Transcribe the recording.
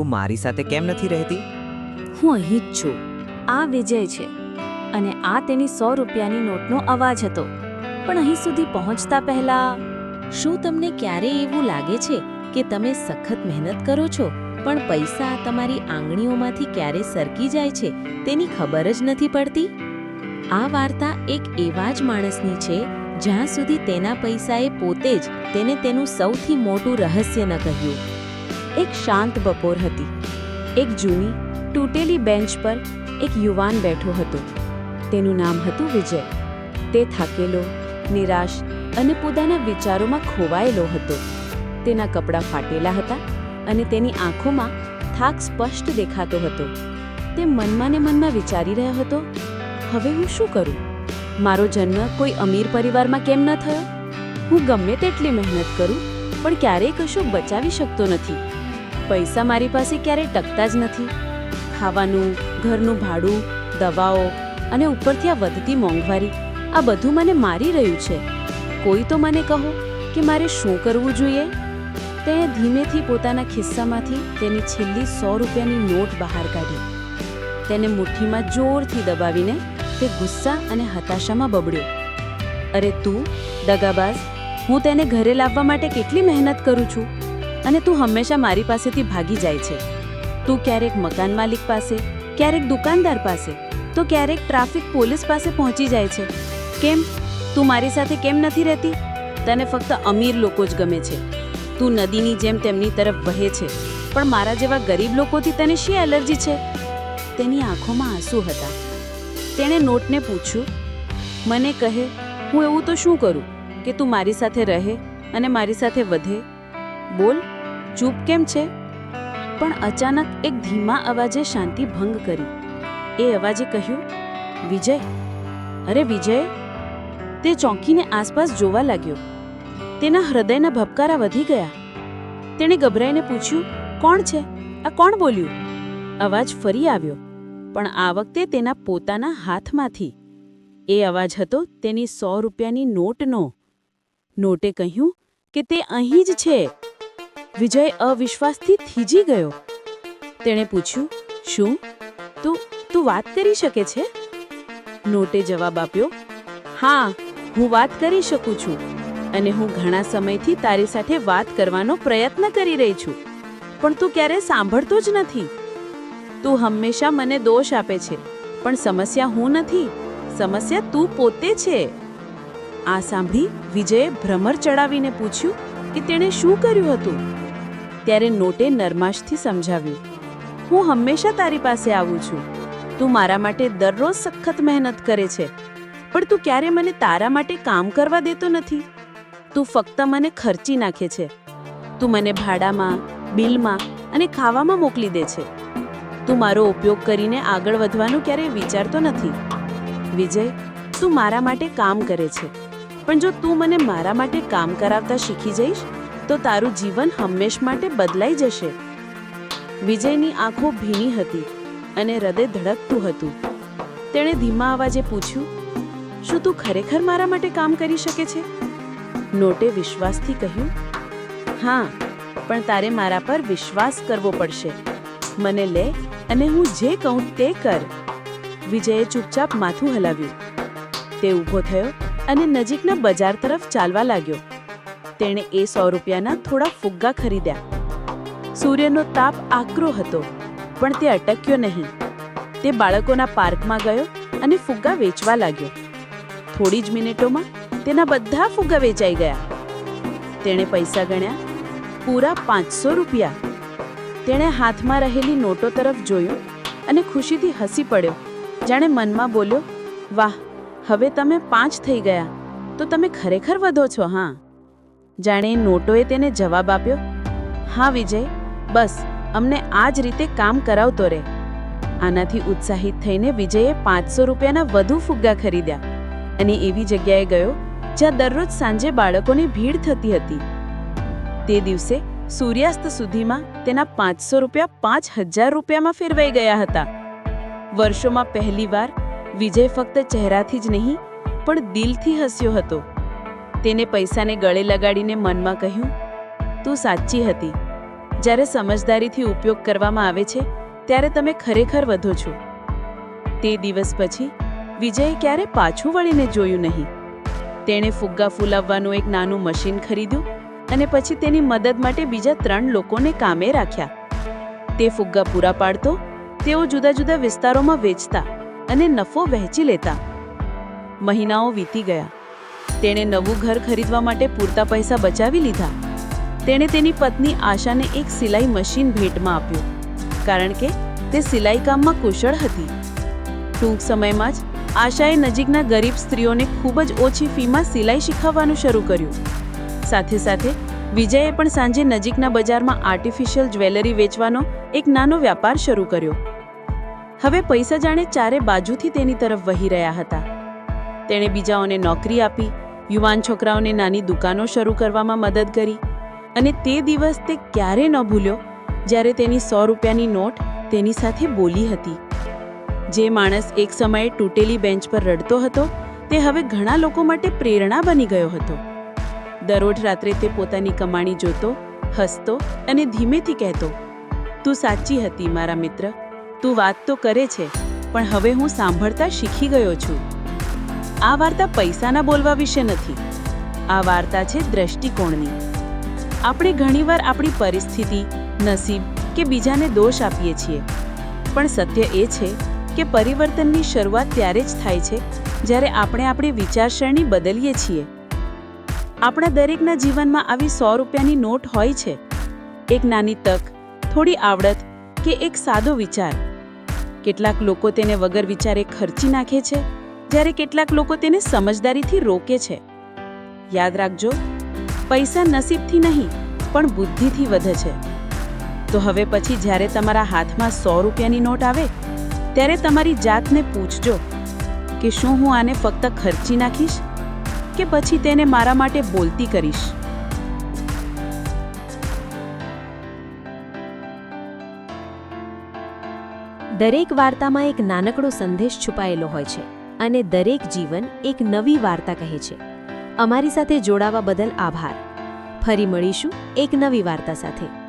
તું મારી સાથે કેમ નથી રહેતી? હું અહીં જ છું. આ વિજય છે અને આ તેની સો રૂપિયાની નોટનો અવાજ હતો. પણ અહીં સુધી પહોંચતા પહેલા શું તમને ક્યારેય એવું લાગે છે કે તમે સખત મહેનત કરો છો? પણ પૈસા તમારી આંગળીઓમાંથી ક્યારે સરકી જાય છે તેની ખબર જ નથી પડતી? આ વાર્તા એક એવા જ માણસની છે જ્યાં સુધી તેના પૈસાએ પોતે જ તેને તેનું સૌથી મોટું રહસ્ય ન કહ્યું. એક શાંત બપોર હતી. એક જૂની, તૂટેલી બેન્ચ પર એક યુવાન બેઠો હતો. તેનું નામ હતું વિજય. તે થાકેલો, નિરાશ અને પોતાના વિચારોમાં ખોવાયેલો હતો. તેના કપડાં ફાટેલા હતા અને તેની આંખોમાં થાક સ્પષ્ટ દેખાતો હતો. તે મનમાં ને મનમાં વિચારી રહ્યો હતો, હવે હું શું કરું? મારો જન્મ કોઈ અમીર પરિવારમાં કેમ ન થયો? હું ગમે તેટલી મહેનત કરું, પણ ક્યારેય કશું બચાવી શકતો નથી. પૈસા મારી પાસે ક્યારેય ટકતા જ નથી. ખાવાનું, ઘરનું ભાડું, દવાઓ અને ઉપરથી આ વધતી મોંઘવારી, આ બધું મને મારી રહ્યું છે. કોઈ તો મને કહો કે મારે શું કરવું જોઈએ? તેણે ધીમેથી પોતાના ખિસ્સામાંથી તેની છેલ્લી સો રૂપિયાની નોટ બહાર કાઢી. તેને મુઠ્ઠીમાં જોરથી દબાવીને તે ગુસ્સા અને હતાશામાં બબડ્યો. અરે તું દગાબાજ હું તેને ઘરે લાવવા માટે કેટલી મહેનત કરું છું? અને તું હંમેશા મારી પાસેથી ભાગી જાય છે. તું ક્યારેક મકાન માલિક પાસે, ક્યારેક દુકાનદાર પાસે, તો ક્યારેક ટ્રાફિક પોલીસ પાસે પહોંચી જાય છે. કેમ? તું મારી સાથે કેમ નથી રહેતી? તને ફક્ત અમીર લોકો જ ગમે છે. તું નદીની જેમ તેમની તરફ વહે છે, પણ મારા જેવા ગરીબ લોકોથી તને શી એલર્જી છે? તેની આંખોમાં આંસુ હતા. તેણે નોટને પૂછ્યું, મને કહે, હું એવું તો શું કરું? કે તું મારી સાથે રહે અને મારી સાથે વધે બોલ, ચૂપ કેમ છે? પણ અચાનક એક ધીમા અવાજે શાંતિ ભંગ કરી. એ અવાજે કહ્યું, વિજય, અરે વિજય. તે ચોંકીને આસપાસ જોવા લાગ્યો. તેના હૃદયના ભબકારા વધી ગયા. તેણે ગભરાઈને પૂછ્યું, કોણ છે? આ કોણ બોલ્યું? અવાજ ફરી આવ્યો, પણ આ વખતે તેના પોતાના હાથમાંથી. એ અવાજ હતો તેની સો રૂપિયાની નોટનો. નોટે કહ્યું કે તે અહીં જ છે. વિજય અવિશ્વાસથી થીજી ગયો. તેણે પૂછ્યું, શું? તું તું વાત કરી શકે છે? નોટે જવાબ આપ્યો, હા, હું વાત કરી શકું છું અને હું ઘણા સમયથી તારી સાથે વાત કરવાનો પ્રયત્ન કરી રહી છું, પણ તું ક્યારે સાંભળતો જ નથી. તું હંમેશા મને દોષ આપે છે, પણ સમસ્યા હું નથી, સમસ્યા તું પોતે છે. આ સાંભળી વિજયે ભ્રમર ચડાવીને પૂછ્યું કે તેણે શું કર્યું હતું? ત્યારે નોટે નરમાશથી સમજાવ્યું, હું હંમેશા તારી પાસે આવું છું. તું મારા માટે દરરોજ સખત મહેનત કરે છે, પણ તું ક્યારે મને તારા માટે કામ કરવા દેતો નથી? તું ફક્ત મને ખર્ચી નાખે છે. તું મને ભાડામાં, બિલમાં અને ખાવામાં મોકલી દે છે. તું મારો ઉપયોગ કરીને આગળ વધવાનું ક્યારેય વિચારતો નથી. વિજય, તું મારા માટે કામ કરે છે, પણ જો તું મને મારા માટે કામ કરાવતા શીખી જઈશ તો તારું જીવન હંમેશ માટે બદલાઈ જશે. વિજયની આંખો ભીની હતી અને હૃદય ધડકતું હતું. તેણે ધીમા અવાજે પૂછ્યું, શું તું ખરેખર મારા માટે કામ કરી શકે છે? નોટે વિશ્વાસથી કહ્યું, હા, પણ તારે મારા પર વિશ્વાસ કરવો પડશે. મને લે અને હું જે કહું તે કર. વિજયે ચૂપચાપ માથું હલાવ્યું. તે ઊભો થયો અને નજીકના બજાર તરફ ચાલવા લાગ્યો. તેણે એ સો રૂપિયાના થોડા ફુગ્ગા ખરીદ્યા. સૂર્યનો તાપ આકરો હતો, પણ તે અટક્યો નહીં. તે બાળકોના પાર્કમાં ગયો અને ફુગ્ગા વેચવા લાગ્યો. થોડી જ મિનિટોમાં તેના બધા ફુગ્ગા વેચાઈ ગયા. તેણે પૈસા ગણ્યા, પૂરા પાંચસો રૂપિયા. તેણે હાથમાં રહેલી નોટો તરફ જોયું અને ખુશીથી હસી પડ્યો. જાણે મનમાં બોલ્યો, વાહ, હવે તમે પાંચ થઈ ગયા. તો તમે ખરેખર વધો છો, હા. જાણે નોટોએ તેને જવાબ આપ્યો, હા, વિજય, બસ, અમને આ જ રીતે કામ કરાવતો રહે. આનાથી ઉત્સાહિત થઈને વિજયે પાંચસો રૂપિયાના વધુ ફુગ્ગા ખરીદ્યા અને એવી જગ્યાએ ગયો જ્યાં દરરોજ સાંજે બાળકોની ભીડ થતી હતી. તે દિવસે સૂર્યાસ્ત સુધીમાં તેના પાંચસો રૂપિયા પાંચ હજાર રૂપિયામાં ફેરવાઈ ગયા હતા. વર્ષોમાં પહેલીવાર વિજય ફક્ત ચહેરાથી જ નહીં, પણ દિલથી હસ્યો હતો. તેને પૈસાને ગળે લગાડીને મનમાં કહ્યું, તું સાચી હતી. જ્યારે સમજદારીથી ઉપયોગ કરવામાં આવે છે, ત્યારે તમે ખરેખર વધો છો. તે દિવસ પછી, વિજયે ક્યારે પાછું વળીને જોયું નહીં. તેણે ફુગ્ગા ફૂલાવવાનું એક નાનું મશીન ખરીદ્યું અને પછી તેની મદદ માટે બીજા ત્રણ લોકોને કામે રાખ્યા. તે ફુગ્ગા પૂરા પાડતો, તેઓ જુદા જુદા વિસ્તારોમાં વેચતા અને નફો વહેંચી લેતા. મહિનાઓ વીતી ગયા. તેણે નવું ઘર ખરીદવા માટે પૂરતા પૈસા બચાવી લીધા. તેણે તેની પત્ની આશાને એક સિલાઈ મશીન ભેટમાં આપ્યું, કારણ કે તે સિલાઈ કામમાં કુશળ હતી. ટૂંક સમયમાં જ આશાએ નજીકના ગરીબ સ્ત્રીઓને ખૂબ જ ઓછી ફીમાં સિલાઈ શીખવવાનું શરૂ કર્યું. સાથે સાથે વિજયે પણ સાંજે નજીકના બજારમાં આર્ટિફિશિયલ જ્વેલરી વેચવાનો એક નાનો વ્યાપાર શરૂ કર્યો. હવે પૈસા જાણે ચારે બાજુથી તેની તરફ વહી રહ્યા હતા. તેણે બીજાઓને નોકરી આપી યુવાન છોકરાઓને નાની દુકાનો શરૂ કરવામાં મદદ કરી અને તે દિવસ તે ક્યારે ન ભૂલ્યો? જ્યારે તેની સો રૂપિયાની નોટ તેની સાથે બોલી હતી. જે માણસ એક સમયે તૂટેલી બેન્ચ પર રડતો હતો, તે હવે ઘણા લોકો માટે પ્રેરણા બની ગયો હતો. દરરોજ રાત્રે તે પોતાની કમાણી જોતો, હસતો અને ધીમેથી કહેતો, તું સાચી હતી મારા મિત્ર, તું વાત તો કરે છે, પણ હવે હું સાંભળતા શીખી ગયો છું. આ વાર્તા પૈસાના બોલવા વિશે નથી. આ વાર્તા છે દ્રષ્ટિકોણની. આપણે ઘણીવાર આપણી પરિસ્થિતિ, નસીબ કે બીજાને દોષ આપીએ છીએ. પણ સત્ય એ છે કે પરિવર્તનની શરૂઆત ત્યારે જ થાય છે જ્યારે આપણે આપણી વિચારસરણી બદલીએ છીએ. આપણા દરેકના જીવનમાં આવી સો રૂપિયાની નોટ હોય છે. એક નાની તક, થોડી આવડત કે એક સાદો વિચાર. કેટલાક લોકો તેને વગર વિચારે ખર્ચી નાખે છે. જ્યારે કેટલાક લોકો તેને સમજદારીથી રોકે છે. યાદ રાખજો, પૈસા નસીબથી નહીં, પણ બુદ્ધિથી વધે છે. તો હવે પછી જ્યારે તમારા હાથમાં સો રૂપિયાની નોટ આવે, ત્યારે તમારી જાતને પૂછજો કે શું હું આને ફક્ત ખર્ચી નાખીશ કે પછી તેને મારા માટે બોલતી કરીશ? દરેક વાર્તામાં એક નાનકડો સંદેશ છુપાયેલો હોય છે. અને દરેક જીવન એક નવી વાર્તા કહે છે. અમારી સાથે જોડાવા બદલ આભાર. ફરી મળીશું એક નવી વાર્તા સાથે.